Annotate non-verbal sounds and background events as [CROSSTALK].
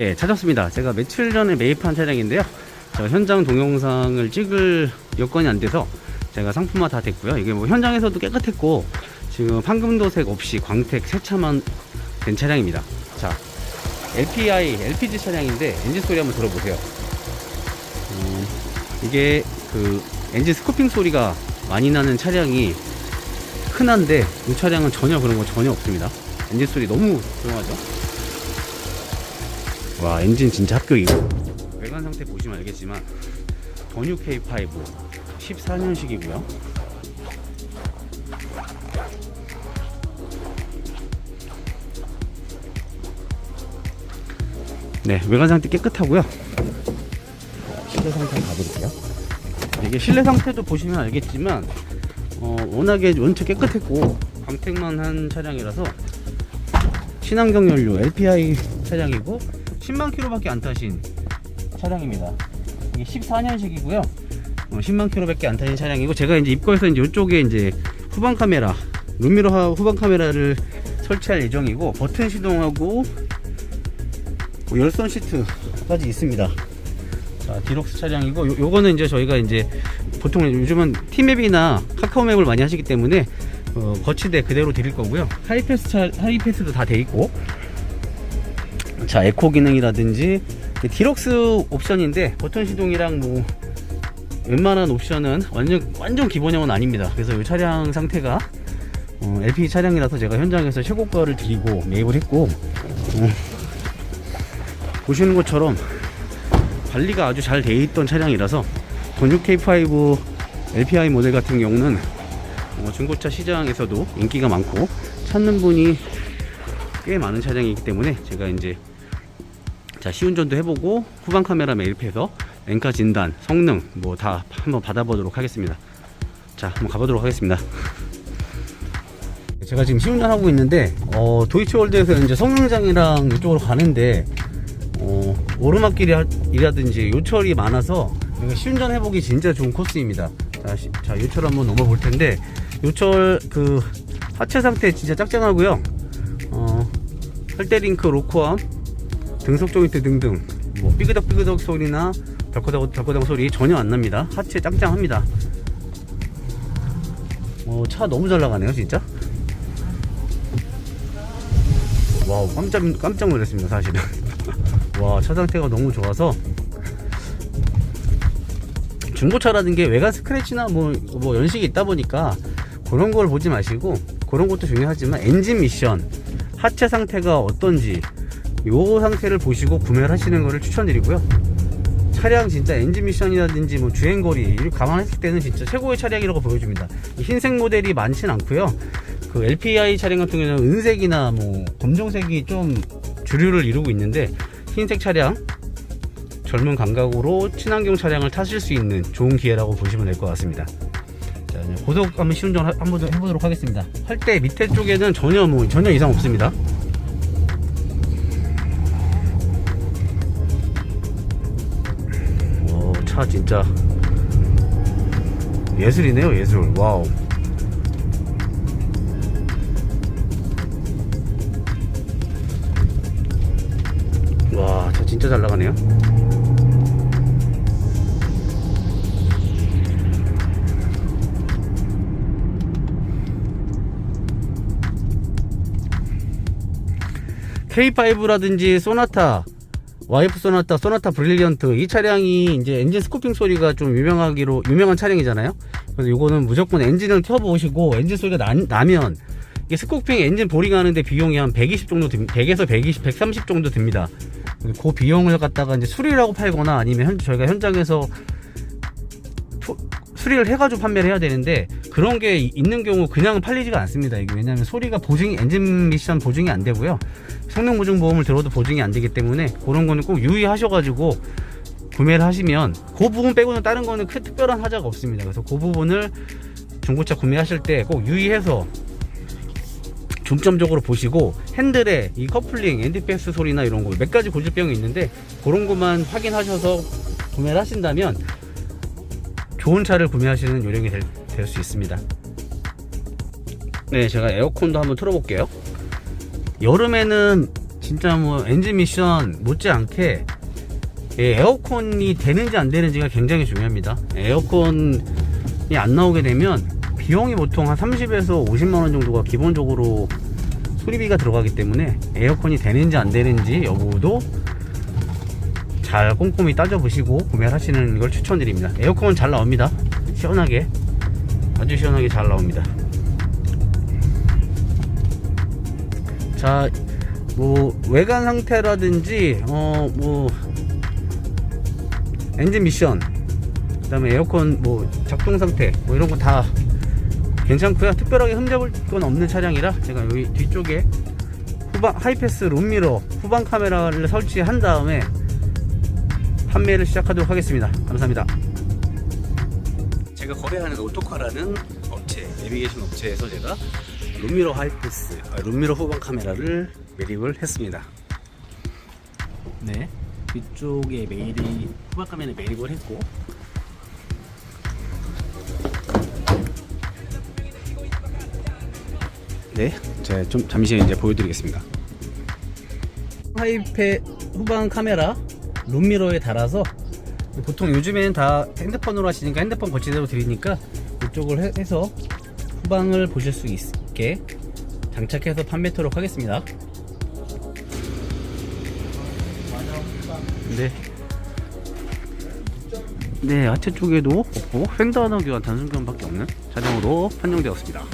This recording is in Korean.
예, 찾았습니다. 제가 며칠 전에 매입한 차량인데요. 제가 현장 동영상을 찍을 여건이 안 돼서 제가 상품화 다 됐고요. 이게 뭐 현장에서도 깨끗했고 지금 황금도색 없이 광택 세차만 된 차량입니다. 자, LPI, LPG 차량인데 엔진 소리 한번 들어보세요. 음, 이게 그 엔진 스코핑 소리가 많이 나는 차량이 흔한데 이 차량은 전혀 그런 거 전혀 없습니다. 엔진 소리 너무 조용하죠? 와 엔진 진짜 합격이고. 외관 상태 보시면 알겠지만 전유 K5 14년식이고요. 네 외관 상태 깨끗하고요. 실내 상태 가볼게요. 이게 실내 상태도 보시면 알겠지만 어, 워낙에 원체 깨끗했고 광택만 한 차량이라서 친환경 연료 LPI 차량이고 10만 킬로밖에 안 타신 차량입니다. 이게 14년식이고요. 어, 10만 킬로밖에 안 타신 차량이고 제가 이제 입고해서 이제 이쪽에 이제 후방 카메라, 룸미러 하- 후방 카메라를 설치할 예정이고 버튼 시동하고 뭐 열선 시트까지 있습니다. 자, 디럭스 차량이고 요, 요거는 이제 저희가 이제 보통 요즘은 티맵이나 카카오맵을 많이 하시기 때문에 어, 거치대 그대로 드릴 거고요. 하이패스 차, 하이패스도 다 돼 있고 자 에코 기능이라든지 디럭스 옵션인데 버튼 시동이랑 뭐 웬만한 옵션은 완전 완전 기본형은 아닙니다. 그래서 이 차량 상태가 어, LP 차량이라서 제가 현장에서 최고가를 드리고 매입을 했고 어, 보시는 것처럼 관리가 아주 잘 돼 있던 차량이라서 전유 K5 LPI 모델 같은 경우는 어, 중고차 시장에서도 인기가 많고 찾는 분이 꽤 많은 차량이기 때문에 제가 이제 자 시운전도 해보고 후방 카메라 매입해서 엔카 진단, 성능 뭐 다 한번 받아보도록 하겠습니다. 자 한번 가보도록 하겠습니다. [LAUGHS] 제가 지금 시운전 하고 있는데 어, 도이치월드에서 이제 성능장이랑 이쪽으로 가는데 어, 오르막길이라든지 요철이 많아서 시운전 해보기 진짜 좋은 코스입니다. 자, 시- 자 요철 한번 넘어 볼 텐데 요철 그 하체 상태 진짜 짱짱하고요. 어, 할대링크 로코암 등속 조인트 등등 뭐 삐그덕 삐그덕 소리나 덜커덕 덜커덕 소리 전혀 안 납니다. 하체 짱짱합니다. 어, 차 너무 잘 나가네요, 진짜. 와우, 깜짝 깜짝 놀랐습니다, 사실은. [LAUGHS] 와, 차 상태가 너무 좋아서 중고차라는 게 외관 스크래치나 뭐, 뭐 연식이 있다 보니까 그런 걸 보지 마시고 그런 것도 중요하지만 엔진 미션 하체 상태가 어떤지 요 상태를 보시고 구매를 하시는 것을 추천드리고요. 차량 진짜 엔진 미션이라든지 뭐 주행거리 감안했을 때는 진짜 최고의 차량이라고 보여줍니다. 이 흰색 모델이 많진 않고요. 그 LPI 차량 같은 경우는 은색이나 뭐 검정색이 좀 주류를 이루고 있는데 흰색 차량 젊은 감각으로 친환경 차량을 타실 수 있는 좋은 기회라고 보시면 될 것 같습니다. 자, 고속 한번 시운전 하- 한번 해보도록 하겠습니다. 할 때 밑에 쪽에는 전혀 뭐 전혀 이상 없습니다. 차 진짜 예술이네요, 예술. 와우. 와, 차 진짜 잘 나가네요. K5라든지 소나타, 와이프 소나타, 소나타 브릴리언트 이 차량이 이제 엔진 스코핑 소리가 좀 유명하기로 유명한 차량이잖아요. 그래서 이거는 무조건 엔진을 켜보시고 엔진 소리가 나, 나면 이게 스코핑 엔진 보링 하는데 비용이 한 120 정도 듭, 100에서 120, 130 정도 듭니다. 그 비용을 갖다가 이제 수리라고 팔거나 아니면 현, 저희가 현장에서 토- 수리를 해가지고 판매를 해야 되는데 그런 게 이- 있는 경우 그냥 팔리지가 않습니다. 이게 왜냐하면 소리가 보증 엔진 미션 보증이 안 되고요. 성능 보증 보험을 들어도 보증이 안 되기 때문에 그런 거는 꼭 유의하셔가지고 구매를 하시면 그 부분 빼고는 다른 거는 큰 특별한 하자가 없습니다. 그래서 그 부분을 중고차 구매하실 때 꼭 유의해서 중점적으로 보시고 핸들에 이 커플링, 엔디패스 소리나 이런 거 몇 가지 고질병이 있는데 그런 것만 확인하셔서 구매를 하신다면 좋은 차를 구매하시는 요령이 될 수 있습니다. 네, 제가 에어컨도 한번 틀어볼게요. 여름에는 진짜 뭐 엔진 미션 못지않게 예, 에어컨이 되는지 안 되는지가 굉장히 중요합니다. 에어컨이 안 나오게 되면 비용이 보통 한 30에서 50만 원 정도가 기본적으로 수리비가 들어가기 때문에 에어컨이 되는지 안 되는지 여부도 잘 꼼꼼히 따져보시고 구매를 하시는 걸 추천드립니다. 에어컨은 잘 나옵니다. 시원하게 아주 시원하게 잘 나옵니다. 자, 뭐 외관 상태라든지 어 뭐 엔진 미션, 그 다음에 에어컨 뭐 작동 상태 뭐 이런 거 다 괜찮고요. 특별하게 흠잡을 건 없는 차량이라 제가 여기 뒤쪽에 후방 하이패스 룸미러 후방 카메라를 설치한 다음에 판매를 시작하도록 하겠습니다. 감사합니다. 제가 거래하는 오토카라는 업체, 내비게이션 업체에서 제가 룸미러 하이패스, 아, 룸미러 후방 카메라를 매립을 했습니다. 네, 뒤쪽에 메일이 후방 카메라 매립을 했고 네, 제가 좀 잠시 이제 보여드리겠습니다. 하이패 후방 카메라 룸미러에 달아서 보통 요즘에는 다 핸드폰으로 하시니까 핸드폰 거치대로 드리니까 이쪽을 해- 해서 후방을 보실 수 있게 장착해서 판매토록 하겠습니다. 네. 네, 하체 쪽에도 없고 하나 교환 단순 교환밖에 없는 차량으로 판정되었습니다.